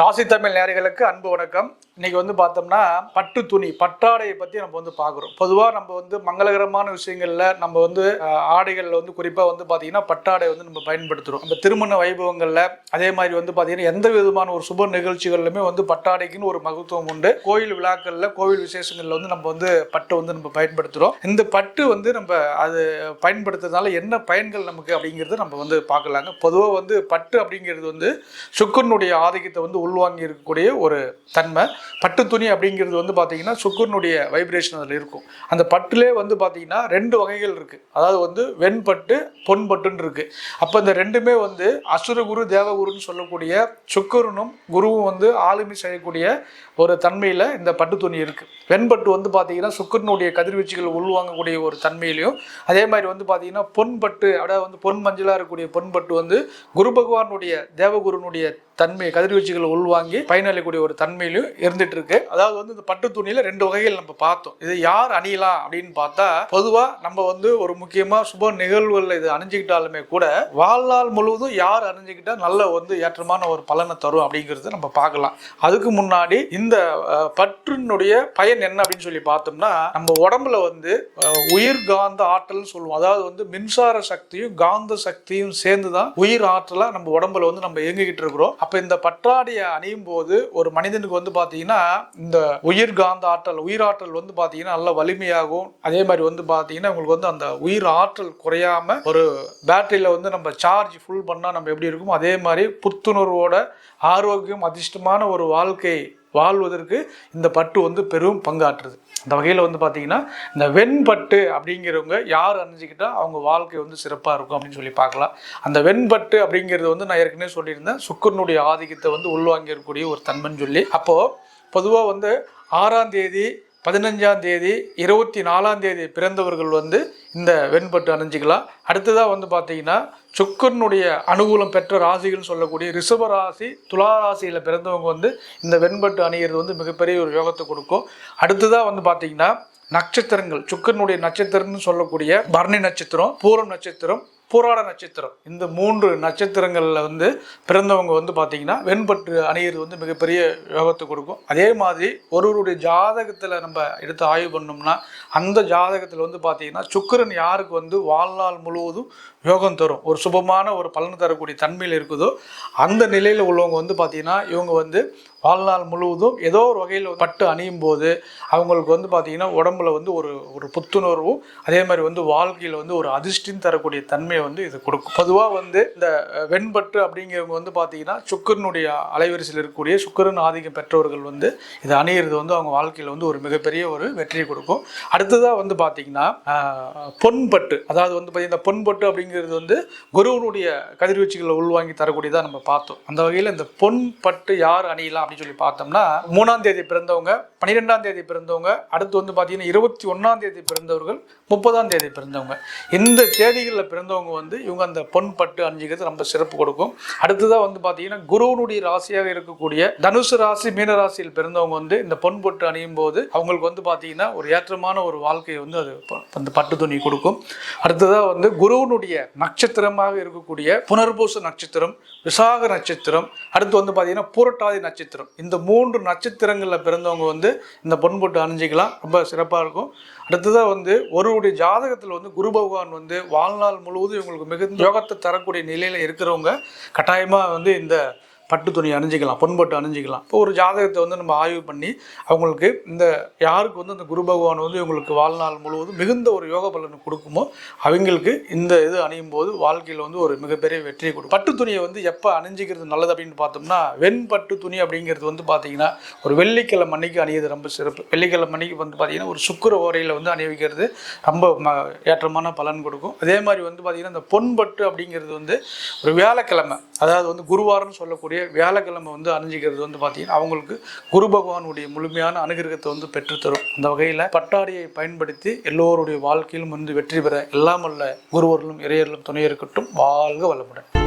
ராசி தமிழ் நேர்களுக்கு அன்பு வணக்கம். இன்னைக்கு வந்து பார்த்தோம்னா பட்டு துணி பட்டாடையை பற்றி நம்ம வந்து பார்க்குறோம். பொதுவாக நம்ம வந்து மங்களகரமான விஷயங்களில் நம்ம வந்து ஆடைகளில் வந்து குறிப்பாக வந்து பார்த்திங்கன்னா பட்டாடை வந்து நம்ம பயன்படுத்துகிறோம் நம்ம திருமண வைபவங்களில் அதே மாதிரி வந்து பார்த்தீங்கன்னா எந்த விதமான ஒரு சுப நிகழ்ச்சிகள்லையுமே வந்து பட்டாடைக்குன்னு ஒரு மகத்துவம் உண்டு. கோயில் விழாக்களில் கோவில் விசேஷங்களில் வந்து நம்ம வந்து பட்டு வந்து நம்ம பயன்படுத்துகிறோம் இந்த பட்டு வந்து நம்ம அது பயன்படுத்துறதுனால என்ன பயன்கள் நமக்கு அப்படிங்கிறத நம்ம வந்து பார்க்கலாங்க. பொதுவாக வந்து பட்டு அப்படிங்கிறது வந்து சுக்கரனுடைய ஆதிக்கத்தை வந்து உள்வாங்கி இருக்கக்கூடிய ஒரு தன்மை. பட்டு துணி அப்படிங்கிறது வந்து பார்த்தீங்கன்னா சுக்கரனுடைய வைப்ரேஷன் அதில் இருக்கும். அந்த பட்டுலே வந்து பார்த்தீங்கன்னா ரெண்டு வகைகள் இருக்குது அதாவது வந்து வெண்பட்டு பொன்பட்டுன்னு இருக்குது அப்போ இந்த ரெண்டுமே வந்து அசுரகுரு தேவகுருன்னு சொல்லக்கூடிய சுக்கரனும் குருவும் வந்து ஆளுமை செய்யக்கூடிய ஒரு தன்மையில் இந்த பட்டு துணி இருக்குது வெண்பட்டு வந்து பார்த்தீங்கன்னா சுக்கரனுடைய கதிர்வீச்சுகள் உள்வாங்கக்கூடிய ஒரு தன்மையிலையும் அதே மாதிரி வந்து பார்த்தீங்கன்னா பொன்பட்டு அதாவது வந்து பொன் மஞ்சளாக இருக்கக்கூடிய பொன்பட்டு வந்து குரு பகவானுடைய தேவகுருனுடைய தன்மை கதிர்வீச்சுகளை உள்வாங்கி பயனளிக்கூடிய ஒரு தன்மையிலும் இருந்துட்டு இருக்கு அதாவது வந்து இந்த பட்டு துணியில ரெண்டு வகைகள் நம்ம பார்த்தோம். இது யார் அணியலாம் அப்படின்னு பார்த்தா பொதுவா நம்ம வந்து ஒரு முக்கியமா சுப நிகழ்வுகள் இது அணிஞ்சுக்கிட்டாலுமே கூட வாழ்நாள் முழுவதும் யார் அணிஞ்சுக்கிட்டா நல்ல வந்து ஏற்றமான ஒரு பலனை தரும் அப்படிங்கிறத நம்ம பார்க்கலாம். அதுக்கு முன்னாடி இந்த பற்றினுடைய பயன் என்ன அப்படின்னு சொல்லி பார்த்தோம்னா நம்ம உடம்புல வந்து உயிர் காந்த ஆற்றல்னு சொல்லுவோம். அதாவது வந்து மின்சார சக்தியும் காந்த சக்தியும் சேர்ந்து தான் உயிர் ஆற்றலா நம்ம உடம்புல வந்து நம்ம இயங்கிக்கிட்டு இருக்கிறோம். அப்போ இந்த பற்றாடையை அணியும் போது ஒரு மனிதனுக்கு வந்து பார்த்தீங்கன்னா இந்த உயிர் காந்த ஆற்றல் உயிர் ஆற்றல் வந்து பார்த்தீங்கன்னா நல்ல வலிமையாகும் அதே மாதிரி வந்து பார்த்தீங்கன்னா உங்களுக்கு வந்து அந்த உயிர் ஆற்றல் குறையாம ஒரு பேட்டரியில் வந்து நம்ம சார்ஜ் ஃபுல் பண்ணால் நம்ம எப்படி இருக்கும் அதே மாதிரி புத்துணர்வோட ஆரோக்கியம் அதிர்ஷ்டமான ஒரு வாழ்க்கை வாழ்வதற்கு இந்த பட்டு வந்து பெரும் பங்காற்றுது. அந்த வகையில் வந்து பார்த்தீங்கன்னா இந்த வெண்பட்டு அப்படிங்கிறவங்க யார் அணிஞ்சிக்கிட்டால் அவங்க வாழ்க்கை வந்து சிறப்பாக இருக்கும் அப்படின்னு சொல்லி பார்க்கலாம். அந்த வெண்பட்டு அப்படிங்கிறது வந்து நான் ஏற்கனவே சொல்லியிருந்தேன். சுக்கரனுடைய ஆதிக்கத்தை வந்து உள்வாங்கியிருக்கக்கூடிய ஒரு தன்மைன்னு சொல்லி. அப்போது பொதுவாக வந்து ஆறாம் தேதி பதினஞ்சாம் தேதி இருபத்தி நாலாம் தேதி பிறந்தவர்கள் வந்து இந்த வெண்பட்டு அணிஞ்சிக்கலாம். அடுத்ததாக வந்து பார்த்தீங்கன்னா சுக்கரனுடைய அனுகூலம் பெற்ற ராசிகள்னு சொல்லக்கூடிய ரிஷப ராசி துலா ராசியில் பிறந்தவங்க வந்து இந்த வெண்பட்டு அணிகிறது வந்து மிகப்பெரிய ஒரு யோகத்தை கொடுக்கும். அடுத்ததாக வந்து பார்த்தீங்கன்னா நட்சத்திரங்கள் சுக்கரனுடைய நட்சத்திரம்னு சொல்லக்கூடிய பரணி நட்சத்திரம் பூரம் நட்சத்திரம் பூராட நட்சத்திரம். இந்த மூன்று நட்சத்திரங்களில் வந்து பிறந்தவங்க வந்து பார்த்தீங்கன்னா வெண்பட்டு அணியிறது வந்து மிகப்பெரிய யோகத்தை கொடுக்கும். அதே மாதிரி ஒருவருடைய ஜாதகத்தில் நம்ம எடுத்து ஆய்வு பண்ணோம்னா அந்த ஜாதகத்தில் வந்து பார்த்திங்கன்னா சுக்கிரன் யாருக்கு வந்து வாழ்நாள் முழுவதும் யோகம் தரும். ஒரு சுபமான ஒரு பலன் தரக்கூடிய தன்மையில் இருக்குதோ அந்த நிலையில் உள்ளவங்க வந்து பார்த்திங்கன்னா இவங்க வந்து வாழ்நாள் முழுவதும் ஏதோ ஒரு வகையில் பட்டு அணியும் போது அவங்களுக்கு வந்து பார்த்திங்கன்னா உடம்புல வந்து ஒரு ஒரு புத்துணர்வும் அதே மாதிரி வந்து வாழ்க்கையில் வந்து ஒரு அதிர்ஷ்டம் தரக்கூடிய தன்மையை வந்து இது கொடுக்கும். பொதுவாக வந்து இந்த வெண்பட்டு அப்படிங்கிறவங்க வந்து பார்த்தீங்கன்னா சுக்கரனுடைய அலைவரிசையில் இருக்கக்கூடிய சுக்கரன் ஆதிக்கம் பெற்றவர்கள் வந்து இது அணியிறது வந்து அவங்க வாழ்க்கையில் வந்து ஒரு மிகப்பெரிய ஒரு வெற்றியை கொடுக்கும். அடுத்ததாக வந்து பார்த்தீங்கன்னா பொன்பட்டு. அதாவது வந்து பார்த்திங்கன்னா பொன்பட்டு அப்படிங்கிறது வந்து குருவனுடைய கதிர்வீச்சுகளை உள்வாங்கி தரக்கூடியதாக நம்ம பார்த்தோம். அந்த வகையில் இந்த பொன் பட்டு யார் அணியலாம்? அப்படின்னு சொல்லி பார்த்தோம்னா மூணாம் தேதி பிறந்தவங்க பன்னிரெண்டாம் தேதி பிறந்தவங்க அடுத்து வந்து பார்த்தீங்கன்னா இருபத்தி ஒன்றாம் தேதி பிறந்தவர்கள் முப்பதாம் தேதி பிறந்தவங்க. இந்த தேதிகளில் பிறந்தவங்க வந்து இவங்க அந்த பொன் பட்டு அணிஞ்சிக்கிறது ரொம்ப சிறப்பு கொடுக்கும். அடுத்ததாக வந்து பார்த்தீங்கன்னா குருவனுடைய ராசியாக இருக்கக்கூடிய தனுசு ராசி மீன ராசியில் பிறந்தவங்க வந்து இந்த பொன் பட்டு அணியும் போது அவங்களுக்கு வந்து பார்த்தீங்கன்னா ஒரு ஏற்றமான ஒரு வாழ்க்கையை வந்து அது ப- அந்த பட்டு துணி கொடுக்கும். அடுத்ததாக வந்து குருவனுடைய நட்சத்திரமாக இருக்கக்கூடிய புனர்பூச நட்சத்திரம் விசாக நட்சத்திரம் அடுத்து வந்து பார்த்தீங்கன்னா பூரட்டாதி நட்சத்திரம். இந்த மூன்று நட்சத்திரங்களில் பிறந்தவங்க வந்து இந்த பொன்பொட்டு அணிஞ்சிக்கலாம். ரொம்ப சிறப்பாக இருக்கும். அடுத்ததாக வந்து ஒருவருடைய ஜாதகத்தில் வந்து குரு பகவான் வந்து வாழ்நாள் முழுவதும் இவங்களுக்கு மிகுந்த யோகத்தை தரக்கூடிய நிலையில் இருக்கிறவங்க கட்டாயமாக வந்து இந்த பட்டு துணி அணிஞ்சிக்கலாம் பொன்பட்டு அணிஞ்சிக்கலாம். இப்போ ஒரு ஜாதகத்தை வந்து நம்ம ஆய்வு பண்ணி அவங்களுக்கு இந்த யாருக்கு வந்து அந்த குரு பகவான் வந்து இவங்களுக்கு வாழ்நாள் முழுவதும் மிகுந்த ஒரு யோக பலனை கொடுக்குமோ அவங்களுக்கு இந்த இது அணியும் போது வாழ்க்கையில் வந்து ஒரு மிகப்பெரிய வெற்றியை கொடுக்கும். பட்டு துணியை வந்து எப்போ அணிஞ்சிக்கிறது நல்லது அப்படின்னு பார்த்தோம்னா வெண்பட்டு துணி அப்படிங்கிறது வந்து பார்த்தீங்கன்னா ஒரு வெள்ளிக்கிழமை அன்னைக்கு அணியது ரொம்ப சிறப்பு. வெள்ளிக்கிழமை அன்னைக்கு வந்து பார்த்தீங்கன்னா ஒரு சுக்கிர ஓரையில் வந்து அணிவிக்கிறது ரொம்ப ம ஏற்றமான பலன் கொடுக்கும். அதே மாதிரி வந்து பார்த்தீங்கன்னா இந்த பொன்பட்டு அப்படிங்கிறது வந்து ஒரு வியாழக்கிழமை அதாவது வந்து குருவாரம்னு சொல்லக்கூடிய வியாழக்கிழமை வந்து அணிஞ்சிக்கிறது வந்து பார்த்தீங்கன்னா அவங்களுக்கு குரு பகவானுடைய முழுமையான அனுகிரகத்தை வந்து பெற்றுத்தரும். அந்த வகையில் பட்டாடியை பயன்படுத்தி எல்லோருடைய வாழ்க்கையிலும் வந்து வெற்றி பெற எல்லாம் குருவர்களும் இறையர்களும் துணை இருக்கட்டும். வாழ்க வளமுடன்.